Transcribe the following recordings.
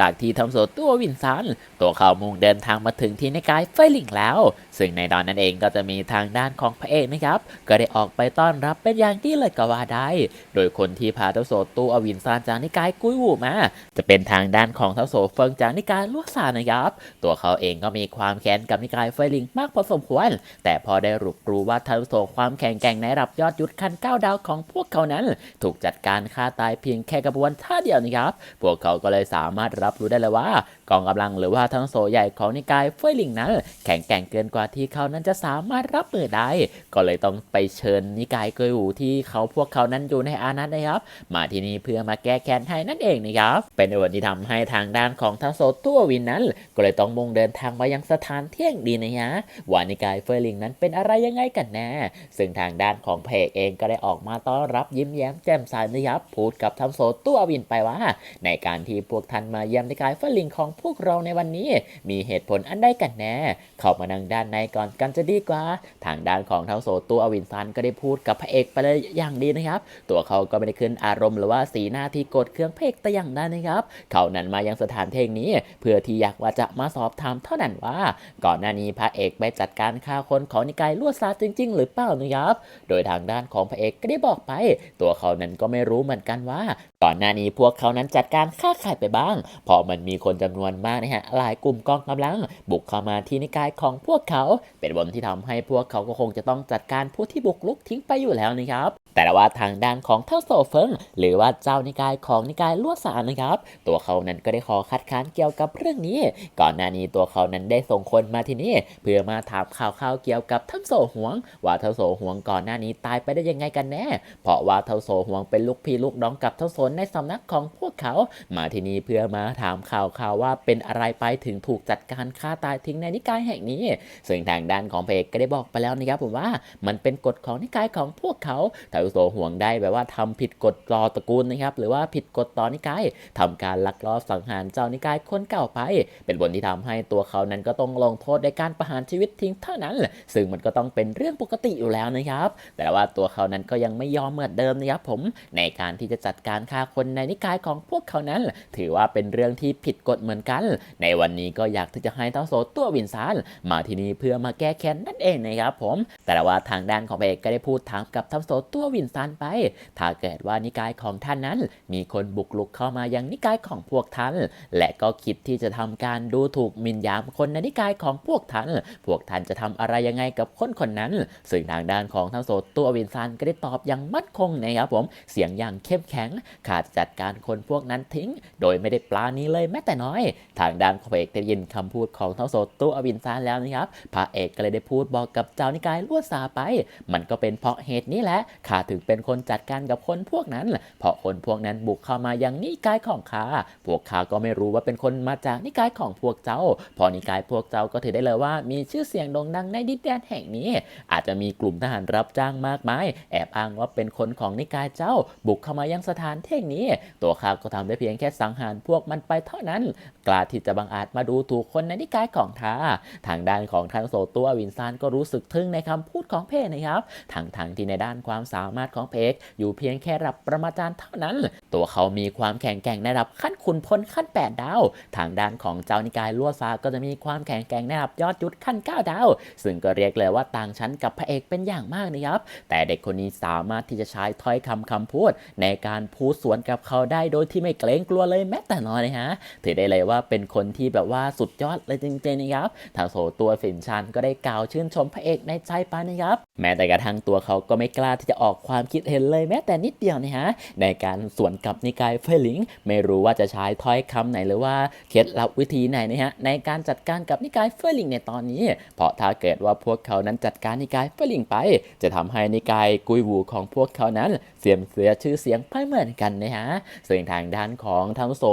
จากที่ทำโซตัววินซัน ตัวเขามุ่งเดินทางมาถึงที่นิกายไฟลิงแล้ว ซึ่งในตอนนั้นเองก็จะมีทางด้านของพระเอกนะครับ ก็ได้ออกไปต้อนรับเป็นอย่างดีเลยก็ว่าได้ โดยคนที่พาเท้าโซตัววินซานจากนิกายกุ้ยวูมา จะเป็นทางด้านของเท้าโซเฟิงจากนิกายลวกซานนะครับ ตัวเขาเองก็มีความแค้นกับนิกายไฟลิงมากพอสมควร แต่พอได้รู้รู้ว่าเท้าโซความแข็งแกร่งในระดับยอดยุทธขั้นเก้าดาวของพวกเขานั้น ถูกจัดการฆ่าตายเพียงแค่กระบวนท่าเดียวนะครับ พวกเขาก็เลยสามารถรับรู้ได้เลยว่ากองกำลังหรือว่าทั้งโซใหญ่ของนิกายเฟยลิงนั้น แข็งแกร่งเกินกว่าที่เขานั้นจะสามารถรับมือได้ ก็เลยต้องไปเชิญนิกายเกยหูที่เขาพวกเขานั้นอยู่ในอานัตนะครับมาที่นี่เพื่อมาแก้แค้นให้นั่นเองนะครับ เป็นในวันที่ทำให้ทางด้านของทั้งโซตัววินนั้น ก็เลยต้องมุ่งเดินทางมายังสถานเที่ยงดีนะฮะว่านิกายเฟยลิงนั้นเป็นอะไรยังไงกันแน่ซึ่งทางด้านของเพกเองก็ได้ออกมาต้อนรับยิ้มแย้มแจ่มใสนะครับพูดกับทั้งโซตัววินไปว่า ในการที่พวกท่านมาเยี่ยมนิกายเฟยหลิงของพวกเราในวันนี้ มีเหตุผลอันใดกันแน่ เข้ามานั่งด้านในก่อนกันจะดีกว่า ทางด้านของทั้งโซตัวอวินซันก็ได้พูดกับพระเอกไปเลยอย่างดีนะครับ ตัวเขาก็ไม่ได้ขึ้นอารมณ์หรือว่าสีหน้าที่กดเครื่องเพกแต่อย่างใดนะครับเขานั้นมายังสถานเทงนี้ เพื่อที่อยากว่าจะมาสอบถามเท่านั้นว่า ก่อนหน้านี้พระเอกไปจัดการฆ่าคนของนิกายลวดซาจริง ๆ หรือเปล่านะครับ โดยทางด้านของพระเอกก็ได้บอกไป ตัวเขานั้นก็ไม่รู้เหมือนกันว่า ก่อนหน้านี้พวกเขานั้นจัดการฆ่าใครไปบ้างพราะมันมีคนจำนวนมากนะฮะหลายกลุ่มกองกำลัง บุกเข้ามาที่นิกายของพวกเขา เป็นบนที่ทำให้พวกเขาก็คงจะต้องจัดการผู้ที่บุกลุกทิ้งไปอยู่แล้วนะครับแต่ว่าทางด้านของเท่าโซเฟิงหรือว่าเจ้านิกายของนิกายลวดสารนะครับ ตัวเขานั้นก็ได้ขอคัดค้านเกี่ยวกับเรื่องนี้ ก่อนหน้านี้ตัวเขานั้นได้ส่งคนมาที่นี่ เพื่อมาถามข่าวๆเกี่ยวกับเท่าโซหวง ว่าเท่าโซหวงก่อนหน้านี้ตายไปได้ยังไงกันแน่ เพราะว่าเท่าโซหวงเป็นลูกพี่ลูกน้องกับเท่าโซนในสำนักของพวกเขา มาที่นี่เพื่อมาถามข่าวข่าวว่าเป็นอะไรไปถึงถูกจัดการฆ่าตายทิ้งในนิกายแห่งนี้ ซึ่งทางด้านของเพกก็ได้บอกไปแล้วนะครับผมว่ามันเป็นกฎของนิกายของพวกเขาเท่าโซห่วงได้แบบว่าทำผิดกฎรอตระกูลนะครับหรือว่าผิดกฎต่อนิกายทำการลักลอบสังหารเจ้านิกายคนเก่าไป เป็นผลที่ทำให้ตัวเขานั้นก็ต้องลงโทษในการประหารชีวิตทิ้งเท่านั้น ซึ่งมันก็ต้องเป็นเรื่องปกติอยู่แล้วนะครับ แต่ว่าตัวเขานั้นก็ยังไม่ยอมเหมือนเดิมนะครับผมในการที่จะจัดการฆ่าคนในนิกายของพวกเขานั้น ถือว่าเป็นเรื่องื่องที่ผิดกฎเหมือนกัน ในวันนี้ก็อยากที่จะให้เท้าโซตัววินซานมาที่นี่เพื่อมาแก้แค้นนั่นเองนะครับผม แต่ว่าทางด้านของพระเอกก็ได้พูดถามกับเท้าโซตัววินซานไป ถ้าเกิดว่านิกายของท่านนั้น มีคนบุกลุกเข้ามายังนิกายของพวกท่าน และก็คิดที่จะทำการดูถูกมินยามคนในนิกายของพวกท่าน พวกท่านจะทำอะไรยังไงกับคนคนนั้น ซึ่งทางด้านของทั้งโซตัววินซันก็ได้ตอบอย่างมั่นคงนะครับผม เสียงอย่างเข้มแข็งขาดจัดการคนพวกนั้นทิ้ง โดยไม่ได้ปลานี้เลยแม้แต่น้อย ทางด้านของพระเอกได้ยินคำพูดของทั้งโซตัววินซันแล้วนะครับพระเอกก็เลยได้พูดบอกกับเจ้านิกายลวดซาไป มันก็เป็นเพราะเหตุนี้แหละข้าถึงเป็นคนจัดการกับคนพวกนั้น เพราะคนพวกนั้นบุกเข้ามายังนิกายของข้าพวกข้าก็ไม่รู้ว่าเป็นคนมาจากนิกายของพวกเจ้า พอนิกายพวกเจ้าก็ถือได้เลยว่า มีชื่อเสียงโด่งดังในดินแดนแห่งนี้ อาจจะมีกลุ่มทหารรับจ้างมากมาย แอบอ้างว่าเป็นคนของนิกายเจ้า บุกเข้ามายังสถานที่นี้ ตัวข้าก็ทำได้เพียงแค่สังหารพวกมันไปเท่านั้น กล้าที่จะบังอาจมาดูถูกคนในนิกายของท้าทางด้านของทางโซตัววินซานก็รู้สึกทึ่งในคำพูดของเพนะครับทางทางที่ในด้านความสามารถของเพกอยู่เพียงแค่ระดับประมาจารย์เท่านั้น ตัวเขามีความแข็งแกร่งในระดับขั้นขุนพลขั้น 8 ดาว ทางด้านของเจ้านิกายลวดซาก็จะมีความแข็งแกร่งในระดับยอดยุทธขั้น 9 ดาว ซึ่งก็เรียกเลยว่าต่างชั้นกับพระเอกเป็นอย่างมากนะครับ แต่เด็กคนนี้สามารถที่จะใช้ถ้อยคำคำพูด ในการพูดสวนกับเขาได้โดยที่ไม่เกรงกลัวเลยแม้แต่น้อยนะฮะถือได้เลยว่าเป็นคนที่แบบว่าสุดยอดเลยจริงๆนะครับทางโซตัวฝินชันก็ได้กล่าวชื่นชมพระเอกในใจไปนะครับ แม้แต่กระทั่งตัวเขาก็ไม่กล้าที่จะออกความคิดเห็นเลยแม้แต่นิดเดียวนะฮะในการสวนกับนิกายเฟลิงไม่รู้ว่าจะใช้ถ้อยคำไหนหรือว่าเคล็ดลับวิธีไหนนะฮะในการจัดการกับนิกายเฟลิงในตอนนี้ เพราะถ้าเกิดว่าพวกเขานั้นจัดการนิกายเฟลิงไป จะทำให้นิกายกุยวูของพวกเขานั้นเสียมเสียชื่อเสียงไปเหมือนกันนะฮะซึ่งทางด้านของทางโซ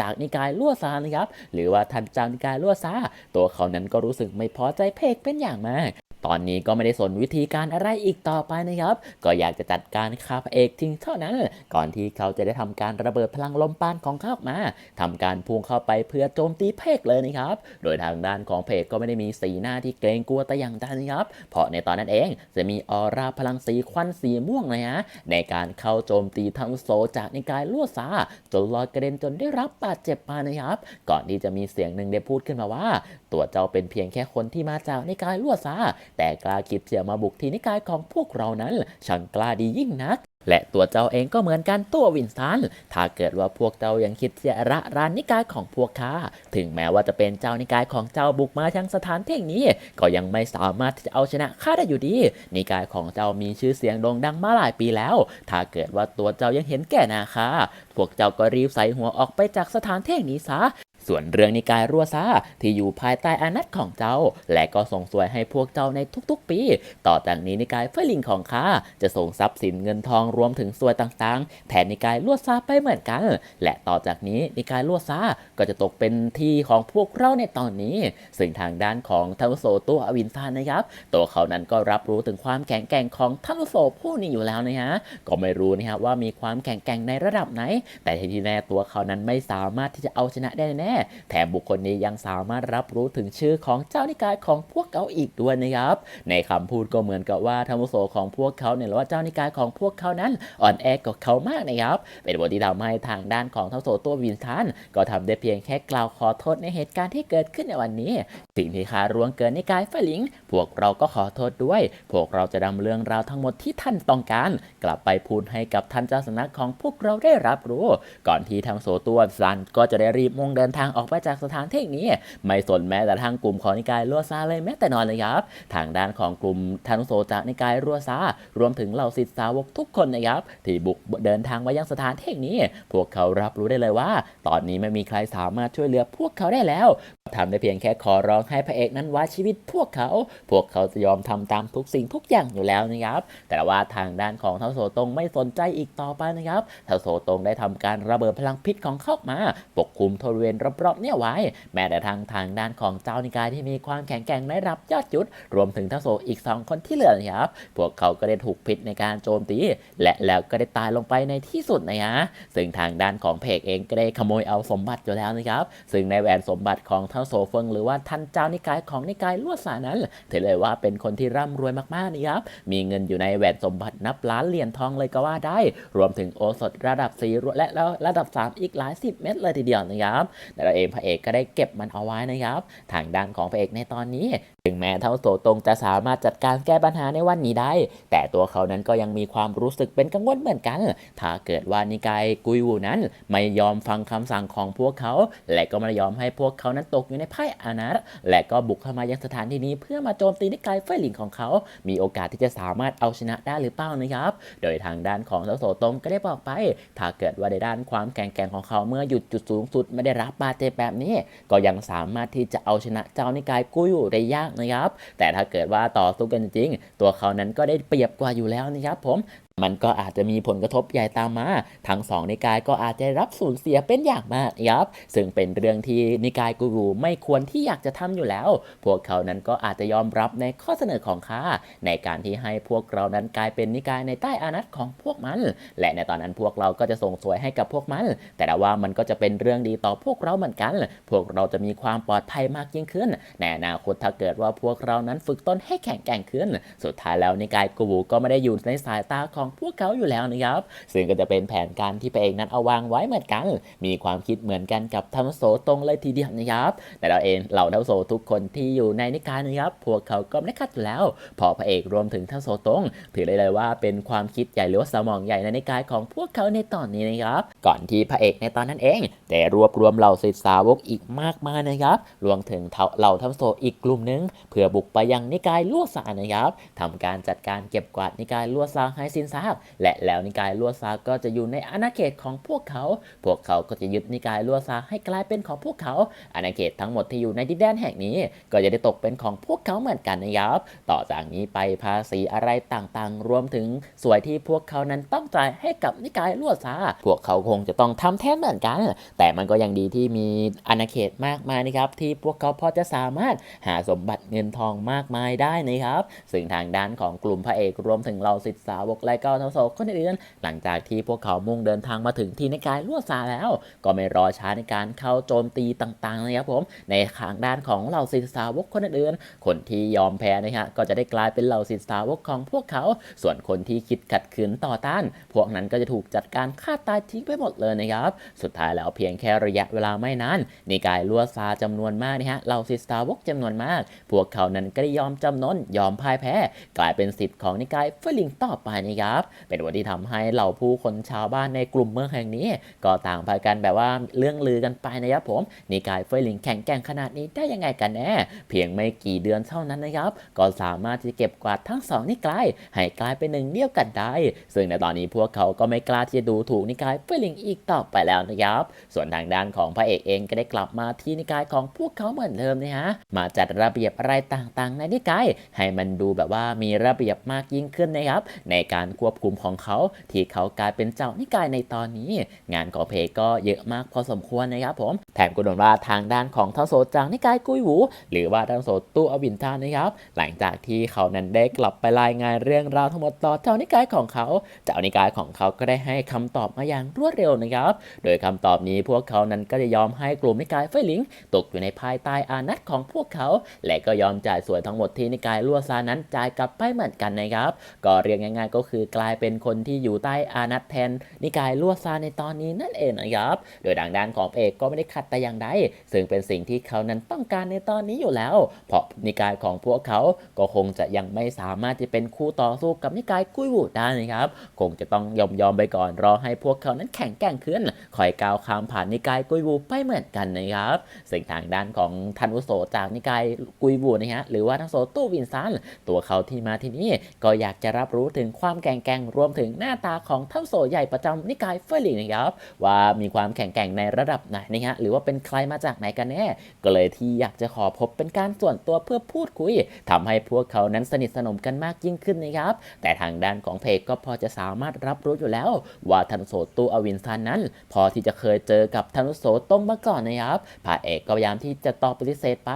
จากนิกายลั่วซานะครับ หรือว่าทันจานิกายลั่วซาตัวเขานั้นก็รู้สึกไม่พอใจเพกเป็นอย่างมาก ตอนนี้ก็ไม่ได้สนวิธีการอะไรอีกต่อไปนะครับ ก็อยากจะจัดการฆ่าพระเอกทิ้งเท่านั้น ก่อนที่เขาจะได้ทำการระเบิดพลังลมปานของเขาออกมาทำการพุ่งเข้าไปเพื่อโจมตีเพกเลยนะครับ โดยทางด้านของเพกก็ไม่ได้มีสีหน้าที่เกรงกลัวแต่อย่างใดนะครับ เพราะในตอนนั้นเองจะมีออร่าพลังสีควันสีม่วงเลยฮะในการเข้าโจมตีทังโซจากนิกายลั่วซาจนลอยกระเด็นจนได้รับบาดเจ็บมานะครับ ก่อนที่จะมีเสียงหนึ่งได้พูดขึ้นมาว่า ตัวเจ้าเป็นเพียงแค่คนที่มาจากนิกายลั่วซาแต่กล้าคิดจะมาบุกที่นิกายของพวกเรานั้นช่างกล้าดียิ่งนัก และตัวเจ้าเองก็เหมือนกันตัววินสันถ้าเกิดว่าพวกเจ้ายังคิดจะระรานนิกายของพวกข้าถึงแม้ว่าจะเป็นเจ้านิกายของเจ้าบุกมาทั้งสถานที่นี้ ก็ยังไม่สามารถที่จะเอาชนะข้าได้อยู่ดี นิกายของเจ้ามีชื่อเสียงโด่งดังมาหลายปีแล้ว ถ้าเกิดว่าตัวเจ้ายังเห็นแก่นาข้าพวกเจ้าก็รีบใส่หัวออกไปจากสถานที่นี้ซะ ส่วนเรื่องนิกายรั่วซาที่อยู่ภายใต้อานัตของเจ้า และก็ส่งสวยให้พวกเจ้าในทุกๆ ปี ต่อจากนี้นิกายเฟลิงของข้าจะส่งทรัพย์สินเงินทองรวมถึงสวยต่างๆ แทนนิกายรั่วซาไปเหมือนกัน และต่อจากนี้นิกายรั่วซาก็จะตกเป็นที่ของพวกเราในตอนนี้ ซึ่งทางด้านของทันโซตัวอวินซานนะครับตัวเขานั้นก็รับรู้ถึงความแข็งแกร่งของทันโซผู้นี้อยู่แล้วนะฮะก็ไม่รู้นะครับว่ามีความแข็งแกร่งในระดับไหน แต่ที่แน่ตัวเขานั้นไม่สามารถที่จะเอาชนะได้แน่แถมบุคคลนี้ยังสามารถรับรู้ถึงชื่อของเจ้านิกายของพวกเขาอีกด้วยนะครับ ในคำพูดก็เหมือนกับว่าธรรมโสของพวกเขาเนี่ยหรือว่าเจ้านิกายของพวกเขานั้นอ่อนแอกว่าเขามากนะครับ เป็นบทที่ทำให้ทางด้านของธรรมโสตัววินทันก็ทำได้เพียงแค่กล่าวขอโทษในเหตุการณ์ที่เกิดขึ้นในวันนี้ สิ่งที่คาร่วงเกินในกายฝลิง พวกเราก็ขอโทษด้วย พวกเราจะนำเรื่องราวทั้งหมดที่ท่านต้องการ กลับไปพูดให้กับท่านเจ้าสำนักของพวกเราได้รับรู้ ก่อนที่ทางโสตัวซันก็จะได้รีบมุ่งเดินทางางออกไปจากสถานที่นี้ ไม่สนแม้แต่ทางกลุ่มของนิกายรัวซาเลยแม้แต่นอนเลยครับ ทางด้านของกลุ่มทานุโสจากนิกายรัวซารวมถึงเหล่าศิษย์สาวกทุกคนนะครับ ที่บุกเดินทางมายังสถานที่นี้ พวกเขารับรู้ได้เลยว่า ตอนนี้ไม่มีใครสามารถช่วยเหลือพวกเขาได้แล้วทำได้เพียงแค่ขอร้องให้พระเอกนั้นไว้ชีวิตพวกเขา พวกเขาจะยอมทำตามทุกสิ่งทุกอย่างอยู่แล้วนะครับ แต่ว่าทางด้านของเทาโสตงไม่สนใจอีกต่อไปนะครับ เทาโสตงได้ทำการระเบิดพลังพิษของเข้ามา ปกคลุมบริเวณรรอบๆเนี่ยไว้ แม้แต่ทางทางด้านของเจ้านิกายที่มีความแข็งแกร่งในระดับยอดยุทธรวมถึงเท้าโสอีก 2 คนที่เหลือนะครับ พวกเขาก็ได้ถูกพิษในการโจมตี และแล้วก็ได้ตายลงไปในที่สุดนะฮะซึ่งทางด้านของเพกเองก็ได้ขโมยเอาสมบัติอยู่แล้วนะครับ ซึ่งในแหวนสมบัติของเท้าโสเฟิงหรือว่าท่านเจ้านิกายของนิกายลวดสานั้นถือเลยว่าเป็นคนที่ร่ำรวยมากๆนะครับ มีเงินอยู่ในแหวนสมบัตินับล้านเหรียญทองเลยก็ว่าได้ รวมถึงโอสถระดับสีและแล้วระดับ 3 อีกหลายสิบเม็ดเลยทีเดียวนะครับแต่เราเองพระเอกก็ได้เก็บมันเอาไว้นะครับ ทางด้านของพระเอกในตอนนี้ ถึงแม้เท่าโสตงจะสามารถจัดการแก้ปัญหาในวันนี้ได้ แต่ตัวเขานั้นก็ยังมีความรู้สึกเป็นกังวลเหมือนกัน ถ้าเกิดว่านิกายกุยวูนั้น ไม่ยอมฟังคำสั่งของพวกเขา และก็ไม่ยอมให้พวกเขานั้นตกอยู่ในไพ่อานัตและก็บุกเข้ามายังสถานที่นี้ เพื่อมาโจมตีนิกายไฟหลิงของเขา มีโอกาสที่จะสามารถเอาชนะได้หรือเปล่านะครับ โดยทางด้านของเท้าโสตงก็ได้บอกไป ถ้าเกิดว่าในด้านความแข็งแกร่งของเขาเมื่อหยุดจุดสูงสุดไม่ได้รับบาดเจ็บแบบนี้ ก็ยังสามารถที่จะเอาชนะเจ้านิกายกุยวูได้ยากนะครับ แต่ถ้าเกิดว่าต่อสู้กันจริง ตัวเขานั้นก็ได้เปรียบกว่าอยู่แล้วนะครับผมมันก็อาจจะมีผลกระทบใหญ่ตามมา ทั้งสองนิกายก็อาจจะรับสูญเสียเป็นอย่างมากนะครับ ซึ่งเป็นเรื่องที่นิกายกูรูไม่ควรที่อยากจะทำอยู่แล้ว พวกเขานั้นก็อาจจะยอมรับในข้อเสนอของข้าในการที่ให้พวกเรานั้นกลายเป็นนิกายในใต้อานัตของพวกมัน และในตอนนั้นพวกเราก็จะส่งสวยให้กับพวกมัน แต่ว่ามันก็จะเป็นเรื่องดีต่อพวกเราเหมือนกัน พวกเราจะมีความปลอดภัยมากยิ่งขึ้นในอนาคตถ้าเกิดว่าพวกเรานั้นฝึกต้นให้แข็งแกร่งขึ้น สุดท้ายแล้วนิกายกูรูก็ไม่ได้อยู่ในสายตาของของพวกเขาอยู่แล้วนะครับ ซึ่งก็จะเป็นแผนการที่พระเอกนั้นเอาวางไว้เหมือนกัน มีความคิดเหมือนกันกับทัมโสตรงเลยทีเดียวนะครับ แต่เราเองเหล่าทัมโสทุกคนที่อยู่ในนิกายนะครับ พวกเขาก็ไม่คัดอยู่แล้ว พอพระเอกรวมถึงทัมโสตรงถือได้เลยว่าเป็นความคิดใหญ่หรือว่าสมองใหญ่ในนิกายของพวกเขาในตอนนี้นะครับ ก่อนที่พระเอกในตอนนั้นเองแต่รวบรวมเหล่าศิษย์สาวกอีกมากมายนะครับ รวมถึงเหล่าทัมโสอีกกลุ่มหนึง เพื่อบุกไปยังนิกายลวดซานะครับทำการจัดการเก็บกวาดนิกายลวดซาให้สิ้นซากและแล้วนิกายลวดซาก็จะอยู่ในอาณาเขตของพวกเขา พวกเขาก็จะยึดนิกายลวดซาให้กลายเป็นของพวกเขา อาณาเขตทั้งหมดที่อยู่ในดินแดนแห่งนี้ ก็จะได้ตกเป็นของพวกเขาเหมือนกันนะครับ ต่อจากนี้ไปภาษีอะไรต่างๆ รวมถึงสวยที่พวกเขานั้นต้องจ่ายให้กับนิกายลวดซา พวกเขาคงจะต้องทำแทนเหมือนกัน แต่มันก็ยังดีที่มีอาณาเขตมากมายนะครับ ที่พวกเขาพอจะสามารถหาสมบัติเงินทองมากมายได้นะครับ ซึ่งทางด้านของกลุ่มพระเอกรวมถึงเหล่าศิษย์สาวกและก็ทั้งโศกคนอื่นหลังจากที่พวกเขามุ่งเดินทางมาถึงที่ในกายลวดซาแล้ว ก็ไม่รอช้าในการเข้าโจมตีต่างๆนะครับผมในทางด้านของเหล่าศิษย์สาวกคนอื่นคนที่ยอมแพ้นะฮะก็จะได้กลายเป็นเหล่าศิษย์สาวกของพวกเขา ส่วนคนที่คิดขัดขืนต่อต้าน พวกนั้นก็จะถูกจัดการฆ่าตายทิ้งไปหมดเลยนะครับสุดท้ายแล้วเพียงแค่ระยะเวลาไม่นานในกายลวดซาจำนวนมากนะฮะเหล่าศิษย์สาวกจำนวนมาก พวกเขานั้นก็ได้ยอมจำนนยอมพ่ายแพ้ กลายเป็นสิทธิ์ของนิกายเฟลิงต่อไปนะครับเป็นวันที่ทำให้เหล่าผู้คนชาวบ้านในกลุ่มเมืองแห่งนี้ ก็ต่างพากันแบบว่าเรื่องลือกันไปนะครับผมนิกายเฟยลิงแข็งแกร่งขนาดนี้ได้ยังไงกันแน่เพียงไม่กี่เดือนเท่านั้นนะครับ ก็สามารถที่จะเก็บกวาดทั้งสองนิกายให้กลายเป็นหนึ่งเดียวกันได้ ซึ่งในตอนนี้พวกเขาก็ไม่กล้าที่จะดูถูกนิกายเฟยลิงอีกต่อไปแล้วนะครับ ส่วนทางด้านของพระเอกเองก็ได้กลับมาที่นิกายของพวกเขาเหมือนเดิมนะฮะมาจัดระเบียบอะไรต่างๆ ในนิกายให้มันดูแบบว่ามีระเบียบมากยิ่งขึ้นนะครับ ในการควบคุมของเขา ที่เขากลายเป็นเจ้านิกายในตอนนี้ งานของเพก็เยอะมากพอสมควรนะครับผม แถมก็โดนว่าทางด้านของทั้งโซจางนิกายกุยหวูหรือว่าทั้งโซตู้อวินทานนะครับ หลังจากที่เขานั้นได้กลับไปรายงานเรื่องราวทั้งหมดต่อเจ้านิกายของเขา เจ้านิกายของเขาก็ได้ให้คำตอบมาอย่างรวดเร็วนะครับ โดยคำตอบนี้พวกเขานั้นก็จะยอมให้กลุ่มนิกายเฟยหลิงตกอยู่ในภายใต้อานัตของพวกเขา และก็ยอมจ่ายส่วนทั้งหมดที่นิกายลัวซานั้นจ่ายกลับไปเหมือนกันนะครับ ก็เรียกง่ายๆก็คือกลายเป็นคนที่อยู่ใต้อานัตแทน นิกายลัวซาในตอนนี้นั่นเองนะครับ โดยทางด้านของเอกก็ไม่ได้ขัดแต่อย่างใดซึ่งเป็นสิ่งที่เขานั้นต้องการในตอนนี้อยู่แล้ว เพราะนิกายของพวกเขาก็คงจะยังไม่สามารถจะเป็นคู่ต่อสู้กับนิกายกุยบูได้นะครับ คงจะต้องยอมยอมไปก่อนรอให้พวกเขานั้นแข็งแกร่งขึ้นคอยก้าวข้ามผ่านนิกายกุยบูไปเหมือนกันนะครับซึ่งทางด้านของทันวุโสจากนิกายกุยบูนะฮะหรือว่าทันโสตู้วินซันตัวเขาที่มาที่นี่ก็อยากจะรับรู้ถึงความแข็งแกร่งรวมถึงหน้าตาของทันโสใหญ่ประจำนิกายเฟอร์ลิงนะครับว่ามีความแข็งแกร่งในระดับไหนนะฮะหรือว่าเป็นใครมาจากไหนกันแน่ก็เลยที่อยากจะขอพบเป็นการส่วนตัวเพื่อพูดคุยทำให้พวกเขานั้นสนิทสนมกันมากยิ่งขึ้นนะครับแต่ทางด้านของเพกก็พอจะสามารถรับรู้อยู่แล้ว ว่าทันโสตูอวินซันนั้น พอที่จะเคยเจอกับทันโสต้มมาก่อนนะครับพระเอกก็พยายามที่จะตอบปฏิเสธไป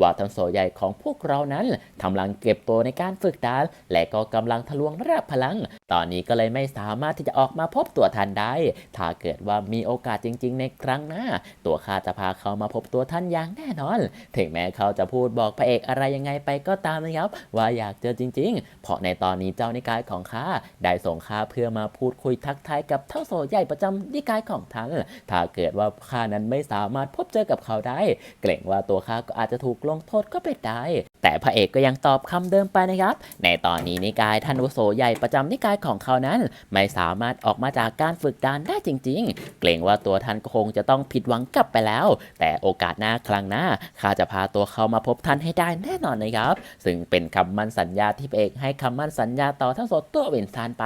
ว่าทันโสใหญ่ของพวกเรานั้นกำลังเก็บตัวในการฝึกดานและก็กำลังทะลวงระดับพลังตอนนี้ก็เลยไม่สามารถที่จะออกมาพบตัวท่านได้ ถ้าเกิดว่ามีโอกาสจริง ๆ ในครั้งหน้า ตัวข้าจะพาเขามาพบตัวท่านอย่างแน่นอน ถึงแม้เขาจะพูดบอกพระเอกอะไรยังไงไปก็ตามนะครับ ว่าอยากเจอจริง ๆ เพราะในตอนนี้เจ้านิกายของข้าได้ส่งข้าเพื่อมาพูดคุยทักทายกับเท่าโสใหญ่ประจำนิกายของท่าน ถ้าเกิดว่าข้านั้นไม่สามารถพบเจอกับเขาได้ เกรงว่าตัวข้าก็อาจจะถูกลงโทษก็เป็นได้ แต่พระเอกก็ยังตอบคำเดิมไปนะครับ ในตอนนี้นิกายท่านวุโสใหญ่ประจำนิกายของเขานั้น ไม่สามารถออกมาจากการฝึกดานได้จริง ๆ เกรงว่าตัวท่านคงจะต้องผิดหวังกลับไปแล้ว แต่โอกาสหน้าครั้งหน้าข้าจะพาตัวเขามาพบท่านให้ได้แน่นอนนะครับ ซึ่งเป็นคำมั่นสัญญาที่เอกให้คำมั่นสัญญาต่อทั้งโสตัววินซานไป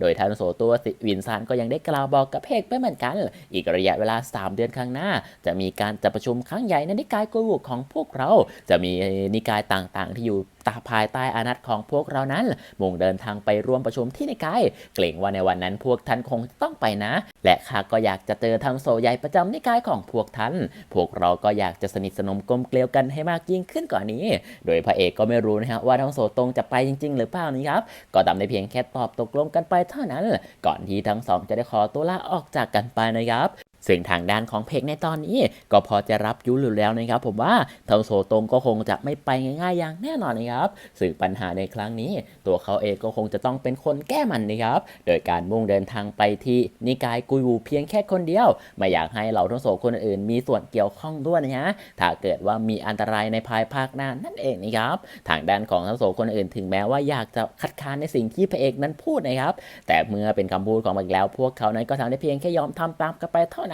โดยทันโสตัววินซานก็ยังได้กล่าวบอกกับเอกไปเหมือนกัน อีกระยะเวลา 3 เดือนข้างหน้า จะมีการจัดประชุมครั้งใหญ่ในนิกายกุยบุของพวกเรา จะมีนิกายต่างๆ ที่อยู่ ตาภายใต้อานัตของพวกเรานั้นมุ่งเดินทางไปร่วมประชุมที่ในกายเกรงว่าในวันนั้นพวกท่านคงต้องไปนะ และข้าก็อยากจะเจอทังโซใหญ่ประจำนิกายของพวกท่าน พวกเราก็อยากจะสนิทสนมกลมเกลียวกันให้มากยิ่งขึ้นกว่านี้ โดยพระเอกก็ไม่รู้นะฮะว่าทังโซตรงจะไปจริง ๆ หรือเปล่านะครับ ก็ทำได้เพียงแค่ตอบตกลงกันไปเท่านั้น ก่อนที่ทั้งสองจะได้ขอตัวลาออกจากกันไปนะครับ ซึ่งทางด้านของเพกในตอนนี้ ก็พอจะรับยุอยู่แล้วนะครับ ผมว่าทาโซตรงก็คงจะไม่ไปง่ายๆอย่างแน่นอนนะครับซึ่งปัญหาในครั้งนี้ ตัวเขาเองก็คงจะต้องเป็นคนแก้มันนะครับ โดยการมุ่งเดินทางไปที่นิกายกุยวูเพียงแค่คนเดียว ไม่อยากให้เหล่าทั้งโซคนอื่นมีส่วนเกี่ยวข้องด้วยนะฮะถ้าเกิดว่ามีอันตรายในภายภาคหน้านั่นเองนะครับทางด้านของทั้งโซคนอื่นถึงแม้ว่าอยากจะคัดค้านในสิ่งที่พระเอกนั้นพูดนะครับ แต่เมื่อเป็นคำพูดของมันแล้ว พวกเขานั้นก็ทำได้เพียงแค่ยอมทำตามกันไปเท่านั้น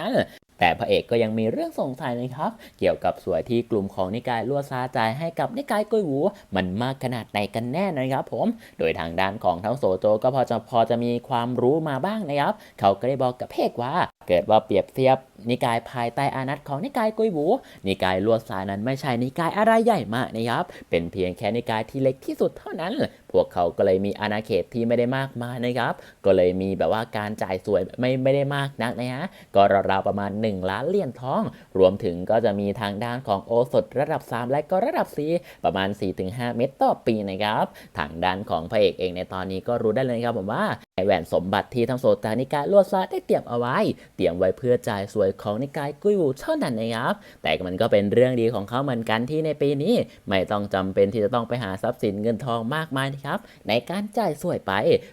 แต่พระเอกก็ยังมีเรื่องสงสัยนะครับ เกี่ยวกับสวยที่กลุ่มของนิกายลวดซาจ่ายให้กับนิกายกุยหูมันมากขนาดไหนกันแน่นะครับผม โดยทางด้านของทั้งโซโจก็พอจะพอจะมีความรู้มาบ้างนะครับ เขาก็ได้บอกกับเพกว่าเกิดว่าเปรียบเทียบนิกายภายใต้อานัตของนิกายกุยหูนิกายลวดซานั้นไม่ใช่นิกายอะไรใหญ่มากนะครับ เป็นเพียงแค่นิกายที่เล็กที่สุดเท่านั้น พวกเขาก็เลยมีอาณาเขตที่ไม่ได้มากมายนะครับ ก็เลยมีแบบว่าการจ่ายสวยไม่ไม่ได้มากนักนะฮะ ก็ราวๆประมาณ 1 ล้านเหรียญทอง รวมถึงก็จะมีทางด้านของโอสถระดับ 3 และก็ระดับ 4 ประมาณ 4-5 เม็ดต่อปีนะครับ ทางด้านของพระเอกเองในตอนนี้ก็รู้ได้เลยครับผมว่าแหวนสมบัติที่ทั้งโสตานิกายลวดซาได้เตรียมเอาไว้ เตรียมไว้เพื่อจ่ายสวยของนิกายกุยวูเท่านั้นนะครับแต่มันก็เป็นเรื่องดีของเขาเหมือนกันที่ในปีนี้ ไม่ต้องจำเป็นที่จะต้องไปหาทรัพย์สินเงินทองมากมายนะครับในการจ่ายสวยไป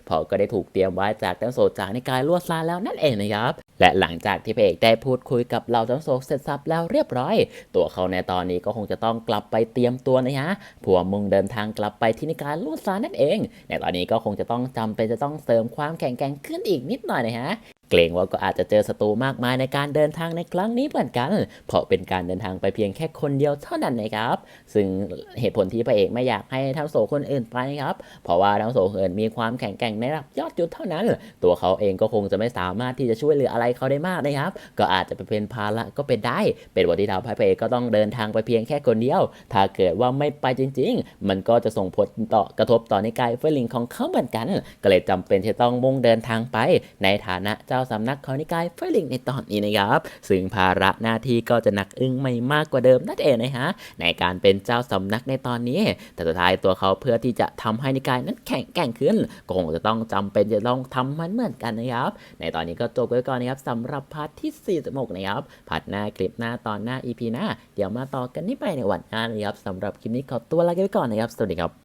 พอก็ได้ถูกเตรียมไว้จากทั้งโสจานิกายลวดซาแล้วนั่นเองนะครับและหลังจากที่พระเอกได้พูดคุยกับเหล่าทั้งโศกเสร็จสับแล้วเรียบร้อย ตัวเขาในตอนนี้ก็คงจะต้องกลับไปเตรียมตัวนะฮะผัวมุ่งเดินทางกลับไปที่นิการลวดซานั่นเองในตอนนี้ก็คงจะต้องจำเป็นจะต้องเสริมความแข็งแกร่งขึ้นอีกนิดหน่อยนะฮะ เกรงว่าก็อาจจะเจอศัตรูมากมายในการเดินทางในครั้งนี้เหมือนกัน เพราะเป็นการเดินทางไปเพียงแค่คนเดียวเท่านั้นนะครับ ซึ่งเหตุผลที่พระเอกไม่อยากให้ทั้งโสคนอื่นไปครับ เพราะว่าทั้งโสคนอื่นมีความแข็งแกร่งในระดับยอดยุทธเท่านั้น ตัวเขาเองก็คงจะไม่สามารถที่จะช่วยเหลืออะไรเขาได้มากนะครับ ก็อาจจะไปเป็นภาระก็เป็นได้ เป็นบทที่ทำให้พระเอกก็ต้องเดินทางไปเพียงแค่คนเดียว ถ้าเกิดว่าไม่ไปจริง ๆ มันก็จะส่งผลต่อกระทบต่อในกายเฟรลิงของเขาเหมือนกัน ก็เลยจำเป็นที่ต้องมุ่งเดินทางไปในฐานะเจ้าสำนักของนิกายเฟลิงในตอนนี้นะครับ ซึ่งภาระหน้าที่ก็จะหนักอึ้งไม่มากกว่าเดิมนั่นเองนะฮะในการเป็นเจ้าสำนักในตอนนี้ แต่สุดท้ายตัวเขาเพื่อที่จะทำให้นิกายนั้นแข็งแกร่งขึ้นก็คงจะต้องจำเป็นจะต้องทำมันเหมือนกันนะครับ ในตอนนี้ก็จบไว้ก่อนนะครับสำหรับพาร์ทที่46นะครับพาร์ทหน้าคลิปหน้าตอนหน้า EP หน้า เดี๋ยวมาต่อกันนี่ไปในวันหน้านะครับสำหรับคลิปนี้ขอตัวลาไปก่อนนะครับสวัสดีครับ